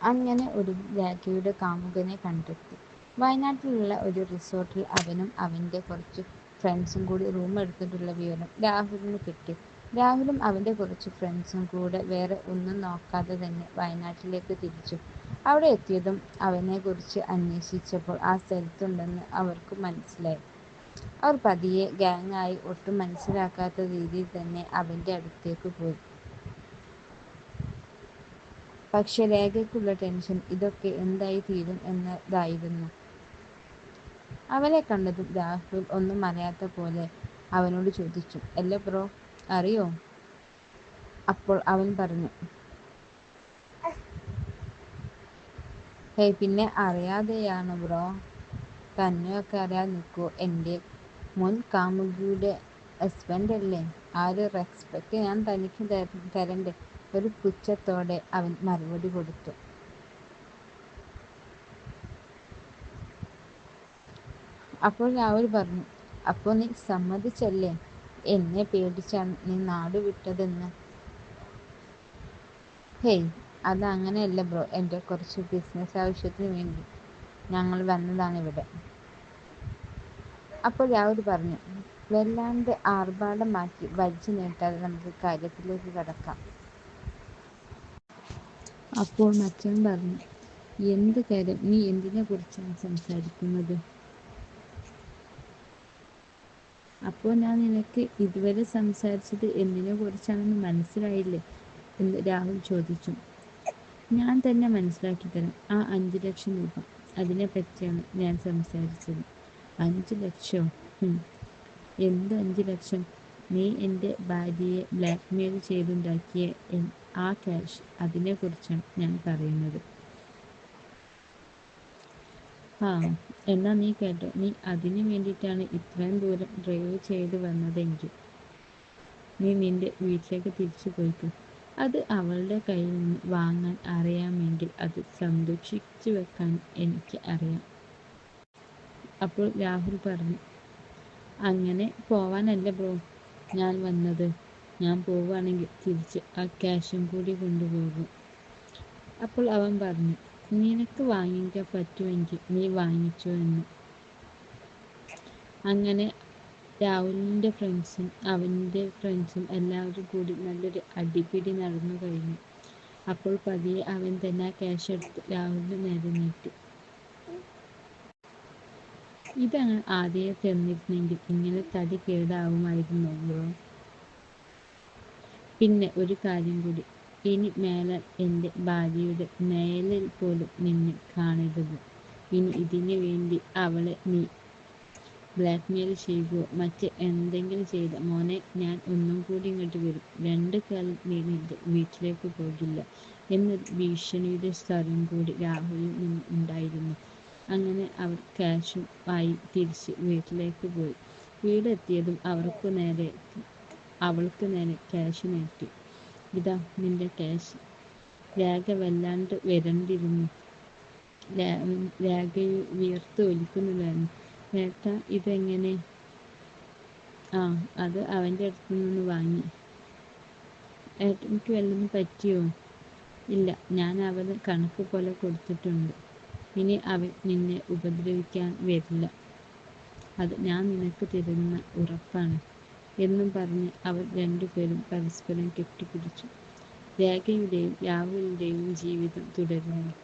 അങ്ങനെ ഒരു രാഖിയുടെ കാമുകനെ കണ്ടെത്തി. വയനാട്ടിലുള്ള ഒരു റിസോർട്ടിൽ അവനും അവന്റെ കുറച്ച് ഫ്രണ്ട്സും കൂടി റൂം എടുത്തിട്ടുള്ള വിവരം രാഹുലിന് കിട്ടി. രാഹുലും അവന്റെ കുറച്ച് ഫ്രണ്ട്സും കൂടെ വേറെ ഒന്നും നോക്കാതെ തന്നെ വയനാട്ടിലേക്ക് തിരിച്ചു. അവിടെ എത്തിയതും അവനെക്കുറിച്ച് അന്വേഷിച്ചപ്പോൾ ആ സ്ഥലത്തുണ്ടെന്ന് അവർക്ക് മനസ്സിലായി. അവർ പതിയെ ഗ്യാങ്ങായി ഒട്ടും മനസ്സിലാക്കാത്ത രീതിയിൽ തന്നെ അവന്റെ അടുത്തേക്ക് പോയി. പക്ഷേ രേഖയ്ക്കുള്ള ടെൻഷൻ ഇതൊക്കെ എന്തായി തീരും എന്നതായിരുന്നു. അവനെ കണ്ടതും രാഹുൽ ഒന്നും അറിയാത്ത പോലെ അവനോട് ചോദിച്ചു "അല്ല ബ്രോ, അറിയോ? " അപ്പോൾ അവൻ പറഞ്ഞു ഏയ് പിന്നെ അറിയാതെയാണ് ബ്രോ, തന്നെയൊക്കെ അറിയാതെ നിൽക്കൂ എന്റെ മുൻ കാമുകിയുടെ ഹസ്ബൻഡല്ലേ, ആ ഒരു റെസ്പെക്ട് ഞാൻ തനിക്ക് തരണ്ടേ " ഒരു പുച്ഛത്തോടെ അവൻ മറുപടി കൊടുത്തു. അപ്പോൾ രാഹുൽ പറഞ്ഞു അപ്പോൾ നീ സമ്മതിച്ചല്ലേ എന്നെ പേടിച്ചാണ് നീ നാട് വിട്ടതെന്ന്. " "ഹേയ് അത് അങ്ങനെയല്ല ബ്രോ എന്റെ കുറച്ച് ബിസിനസ് ആവശ്യത്തിന് വേണ്ടി ഞങ്ങൾ വന്നതാണ് ഇവിടെ " അപ്പോൾ രാഹുൽ പറഞ്ഞു "വല്ലാണ്ട് മാറ്റി വലിച്ചു നീട്ടാതെ നമുക്ക് കാര്യത്തിലേക്ക് കടക്കാം. " അപ്പോൾ മച്ചൻ പറഞ്ഞു "എന്ത് കാര്യം നീ എന്തിനെ കുറിച്ചാണ് സംസാരിക്കുന്നത്? " അപ്പോൾ ഞാൻ നിനക്ക് ഇതുവരെ സംസാരിച്ചത് എന്തിനെ കുറിച്ചാണെന്ന് മനസ്സിലായില്ലേ " എന്ന് രാഹുൽ ചോദിച്ചു. "ഞാൻ തന്നെ മനസ്സിലാക്കി തരാം. ആ അഞ്ചു ലക്ഷം രൂപ, അതിനെപ്പറ്റിയാണ് ഞാൻ സംസാരിച്ചത്. " "അഞ്ചു ലക്ഷോ, എന്ത് അഞ്ചു ലക്ഷം, നീ എന്റെ ഭാര്യയെ ബ്ലാക്ക്മെയിൽ ചെയ്തുണ്ടാക്കിയ ആ ക്യാഷ്, അതിനെക്കുറിച്ചാണ് ഞാൻ പറയുന്നത്. ആ എന്നാ നീ കേട്ടോ, നീ അതിനു വേണ്ടിയിട്ടാണ് ഇത്രയും ദൂരം ഡ്രൈവ് ചെയ്ത് വന്നതെങ്കിൽ നീ നിന്റെ വീട്ടിലേക്ക് തിരിച്ചു പോയിക്കും അത് അവളുടെ കയ്യിൽ നിന്ന് വാങ്ങാൻ അറിയാമെങ്കിൽ അത് സംരക്ഷിച്ചു വെക്കാൻ എനിക്ക് അറിയാം. " അപ്പോൾ രാഹുൽ പറഞ്ഞു "അങ്ങനെ പോവാനല്ല ബ്രോ ഞാൻ വന്നത്, ഞാൻ പോവുകയാണെങ്കിൽ തിരിച്ച് ആ ക്യാഷും കൂടി കൊണ്ടുപോകും. " അപ്പോൾ അവൻ പറഞ്ഞു "നിനക്ക് വാങ്ങിക്കാൻ പറ്റുമെങ്കിൽ നീ വാങ്ങിച്ചോ എന്ന്. " അങ്ങനെ രാഹുലിന്റെ ഫ്രണ്ട്സും അവന്റെ ഫ്രണ്ട്സും എല്ലാവരും കൂടി നല്ലൊരു അടിപിടി നടന്നു കഴിഞ്ഞു. അപ്പോൾ പതിയെ അവൻ തന്നെ ആ ക്യാഷ് എടുത്ത് രാഹുലിന് നേരെ നീട്ടി. "ഇതങ്ങ് ആദ്യമേ തന്നിരുന്നെങ്കിൽ ഇങ്ങനെ തടി കേടാവുമായിരുന്നു ബ്രോ. പിന്നെ ഒരു കാര്യം കൂടി, ഇനി മേലെ എന്റെ ഭാര്യയുടെ നിഴലിൽ പോലും നിന്നെ കാണരുത്. ഇനി ഇതിനു വേണ്ടി അവളെ നീ ബ്ലാക്ക്മെയിൽ ചെയ്യുകയോ മറ്റ് എന്തെങ്കിലും ചെയ്ത മോനെ ഞാൻ ഒന്നും കൂടി ഇങ്ങോട്ട് വരും, രണ്ട് കാലം നീ നിന്റെ വീട്ടിലേക്ക് പോകില്ല " എന്നൊരു ഭീഷണിയുടെ സ്വരം കൂടി രാഹുലിൽ നിന്ന് ഉണ്ടായിരുന്നു. അങ്ങനെ അവർ ക്യാഷും ആയി തിരിച്ച് വീട്ടിലേക്ക് പോയി. വീടെത്തിയതും അവൾക്ക് നേരെ ക്യാഷ് നീട്ടി "ഇതാ നിന്റെ ക്യാഷ്. " രാഖ വല്ലാണ്ട് വരണ്ടിരുന്നു. രാഖ വിയർത്ത് ഒലിക്കുന്നുണ്ടായിരുന്നു. "ഏട്ടാ ഇതെങ്ങനെ? " "ആ അത് അവന്റെ അടുത്ത് നിന്ന് വാങ്ങി. " "ഏട്ടനിക്ക് വല്ലതും പറ്റിയോ? " "ഇല്ല ഞാൻ അവന് കണക്ക് പോലെ കൊടുത്തിട്ടുണ്ട്, ഇനി അവൻ നിന്നെ ഉപദ്രവിക്കാൻ വരില്ല, അത് ഞാൻ നിനക്ക് തരുന്ന ഉറപ്പാണ്. " എന്നും പറഞ്ഞ് അവർ രണ്ടുപേരും പരസ്പരം കെട്ടിപ്പിടിച്ചു. രേഖയുടെയും രാഹുലിന്റെയും ജീവിതം തുടരുന്നു.